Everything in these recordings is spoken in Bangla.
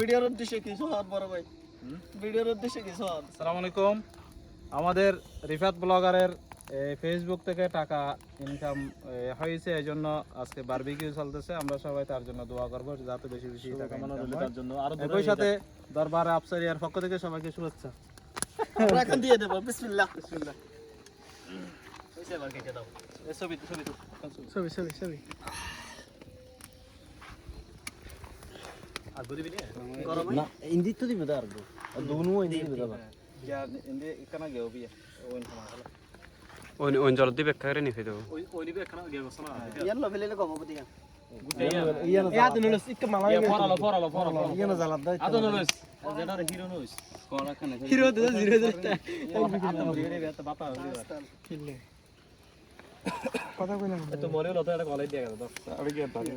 ভিডিওর উদ্দেশ্যে কিছু হন বড় ভাই। ভিডিওর উদ্দেশ্যে কিছু হন। আসসালামু আলাইকুম আমাদের রিফাত ব্লগারের ফেসবুক থেকে টাকা ইনকাম হয়েছে এই জন্য আজকে বারবিকিউ চলতেছে। আমরা সবাই তার জন্য দোয়া করব যাতে বেশি বেশি টাকা তার জন্য। আরও একই সাথে দরবারে আফসারিয়ার পক্ষ থেকে সবাইকে শুভেচ্ছা। আমরা এখন দিয়ে দেবো। বিসমিল্লাহ। বিসমিল্লাহ। ছবি। ছবি ছবি ছবি ছবি আর দিবি গরম না ইন্দি তো দিবে দুনু ইন্দি দিবে ইয়া ইয়া নুলস মালা ফরালো ফরালো ফরালো। ইয়া জালাত দাই আদো নলস হিরো কোনা হিরো দে জিরো দে রে বাপা কথা কইলাম। তো মরে হলো তো এটা কলাই দিয়া গেল তো ইয়া না উনি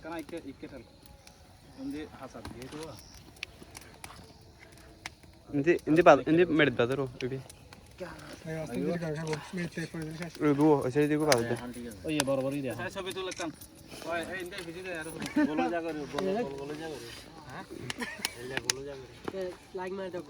ওই ওই এই এদের তো এদের তো ইয়েন লফিলে ফরিবে তা ইয়েন দু ওরে ওরে দাও ওই করে ইয়ে করে ওই দিকে দে ওই বড় বড় দিয়া হ্যাঁ ছবি তুলে কান ওই এই ইন্দি ভিজি দে আর বলো জায়গা বলো বলো জায়গা হ্যাঁ বলো জায়গা লাইক মার দাও